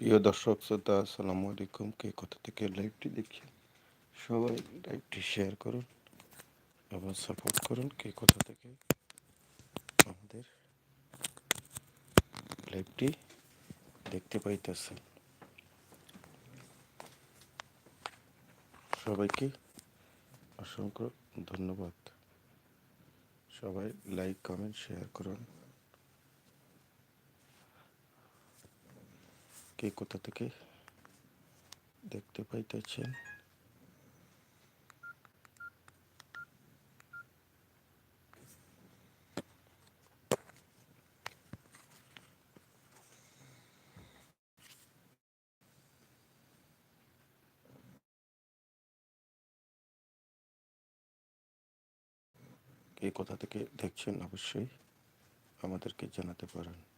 প্রিয় দর্শক, শ্রোতা, আসসালামু আলাইকুম। কে কোথা থেকে লাইভটি দেখছেন? সবাই লাইভটি শেয়ার করুন এবং সাপোর্ট করুন। কে কোথা থেকে আমাদের লাইভটি দেখতে পাইতেছেন? সবাইকে অসংখ্য ধন্যবাদ। সবাই লাইক কমেন্ট শেয়ার করুন। কে কোথা থেকে দেখতে পাইতেছেন? কে কোথা থেকে দেখছেন? অবশ্যই আমাদেরকে জানাতে পারেন।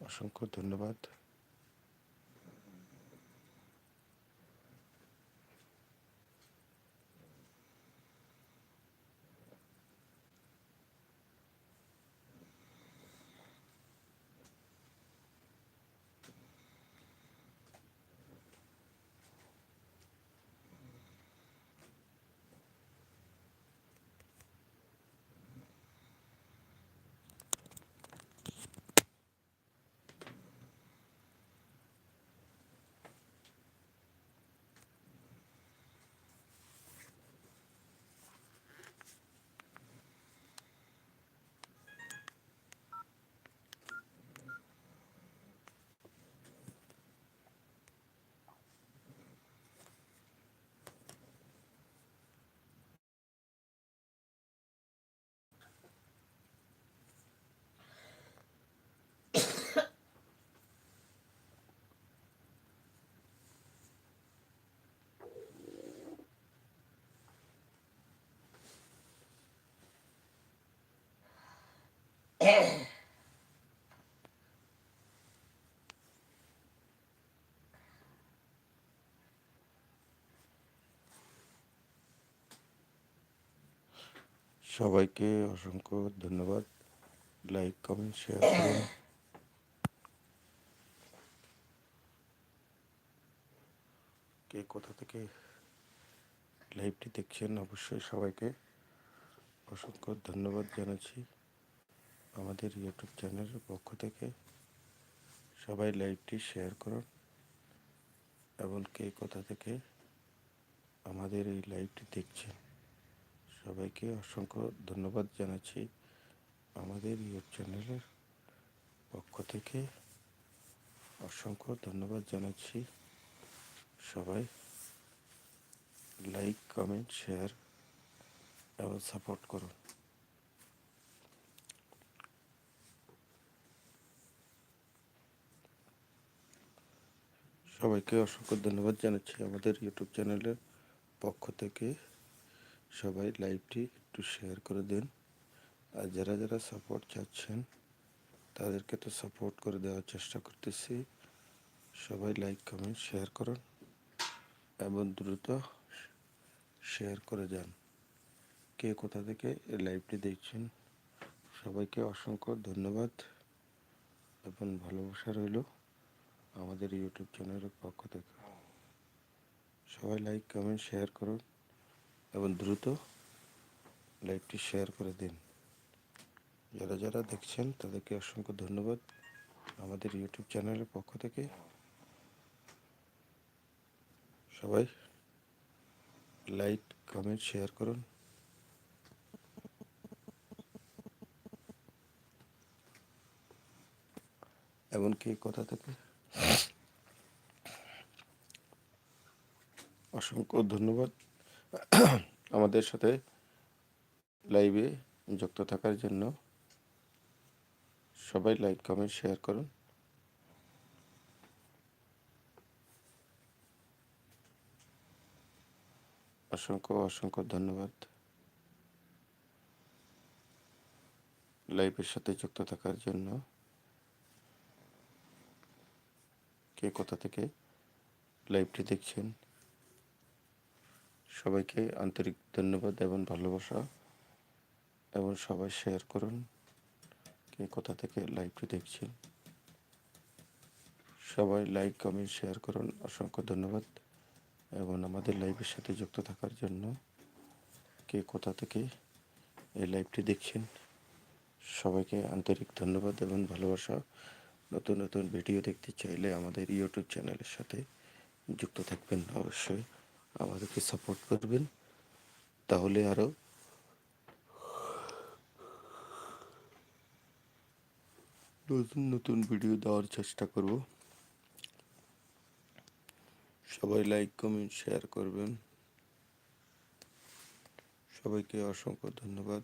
অসংখ্য ধন্যবাদ। সবাইকে অসংখ্য ধন্যবাদ। লাইক কমেন্ট শেয়ার করুন। কে কোথা থেকে লাইভটি দেখছেন অবশ্যই সবাইকে অসংখ্য ধন্যবাদ জানাচ্ছি। আমাদের ইউটিউব চ্যানেলের পক্ষ থেকে সবাই লাইভটি শেয়ার করুন এবং কে কোথা থেকে আমাদের এই লাইভটি দেখছেন। সবাইকে অসংখ্য ধন্যবাদ জানাচ্ছি আমাদের ইউটিউব চ্যানেলের পক্ষ থেকে। অসংখ্য ধন্যবাদ জানাচ্ছি সবাই। লাইক, কমেন্ট, শেয়ার এবং সাপোর্ট করুন। সবাইকে অসংখ্য ধন্যবাদ জানাচ্ছি আমাদের ইউটিউব চ্যানেলের পক্ষ থেকে। সবাই লাইভটি একটু শেয়ার করে দিন। আর যারা যারা সাপোর্ট চাচ্ছেন, তাদেরকে তো সাপোর্ট করে দেওয়ার চেষ্টা করতেছি। সবাই লাইক কমেন্ট শেয়ার করুন এবং দ্রুত শেয়ার করে যান। কে কোথা থেকে এই লাইভটি দেখছেন, সবাইকে অসংখ্য ধন্যবাদ এবং ভালোবাসা রইল আমাদের ইউটিউব চ্যানেলের পক্ষ থেকে। সবাই লাইক কমেন্ট শেয়ার করুন। এবং দ্রুত লাইভটি শেয়ার করে দিন। যারা যারা দেখছেন, তাদেরকে অসংখ্য ধন্যবাদ। আমাদের ইউটিউব চ্যানেলের পক্ষ থেকে। সবাই লাইক, কমেন্ট, শেয়ার করুন। এমনকি কথা থেকে? অসংখ্য ধন্যবাদ। আমাদের সাথে লাইভে যুক্ত থাকার জন্য সবাই লাইক কমেন্ট শেয়ার করুন। অসংখ্য অসংখ্য ধন্যবাদ। লাইভের সাথে যুক্ত থাকার জন্য। কে কোথা থেকে লাইভটি দেখছেন? সবাইকে আন্তরিক ধন্যবাদ এবং ভালোবাসা এবং সবাই শেয়ার করুন কে কোথা থেকে লাইভটি দেখছেন সবাই লাইক কমেন্ট শেয়ার করুন। অসংখ্য ধন্যবাদ এবং আমাদের লাইভের সাথে যুক্ত থাকার জন্য কে কোথা থেকে এই লাইভটি দেখছেন। সবাইকে আন্তরিক ধন্যবাদ এবং ভালোবাসা। নতুন নতুন ভিডিও দেখতে চাইলে আমাদের ইউটিউব চ্যানেলের সাথে যুক্ত থাকবেন অবশ্যই। আমাদেরকে সাপোর্ট করবেন। তাহলে আরও নতুন নতুন ভিডিও দেওয়ার চেষ্টা করব। সবাই লাইক কমেন্ট শেয়ার করবেন। সবাইকে অসংখ্য ধন্যবাদ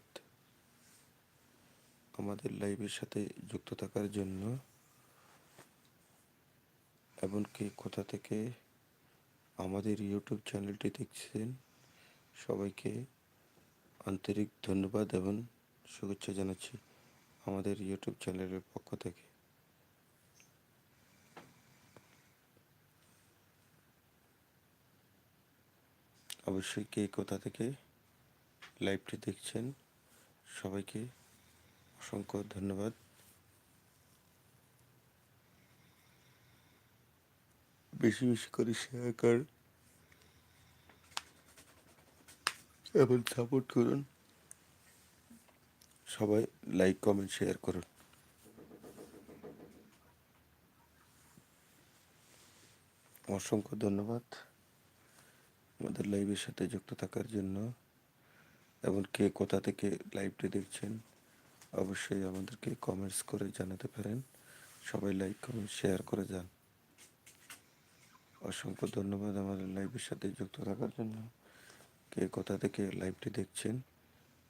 আমাদের লাইভের সাথে যুক্ত থাকার জন্য। এমনকি কোথা থেকে আমাদের ইউটিউব চ্যানেলটি দেখছেন, সবাইকে আন্তরিক ধন্যবাদ এবং শুভেচ্ছা জানাচ্ছি আমাদের ইউটিউব চ্যানেলের পক্ষ থেকে। অবশ্যই কে কোথা থেকে লাইভটি দেখছেন, সবাইকে অসংখ্য ধন্যবাদ। বেশি বেশি করে শেয়ার কর। এবং সাপোর্ট করুন। সবাই লাইক কমেন্ট শেয়ার করুন। অসংখ্য ধন্যবাদ আমাদের লাইভের সাথে যুক্ত থাকার জন্য। এবং কে কোথা থেকে লাইভটি দেখছেন, অবশ্যই আমাদেরকে কমেন্টস করে জানাতে পারেন। সবাই লাইক কমেন্ট শেয়ার করে যান। অসংখ্য ধন্যবাদ আমাদের লাইভের সাথে যুক্ত থাকার জন্য। কে কোথা থেকে লাইভটি দেখছেন?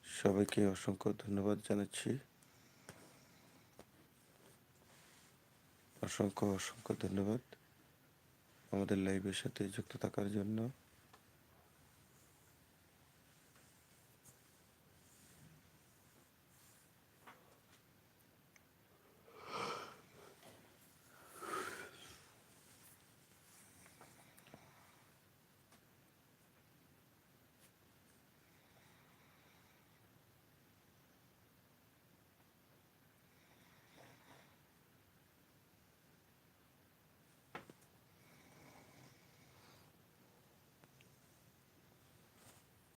সবাইকে অসংখ্য ধন্যবাদ জানাচ্ছি। অসংখ্য অসংখ্য ধন্যবাদ আমাদের লাইভের সাথে যুক্ত থাকার জন্য।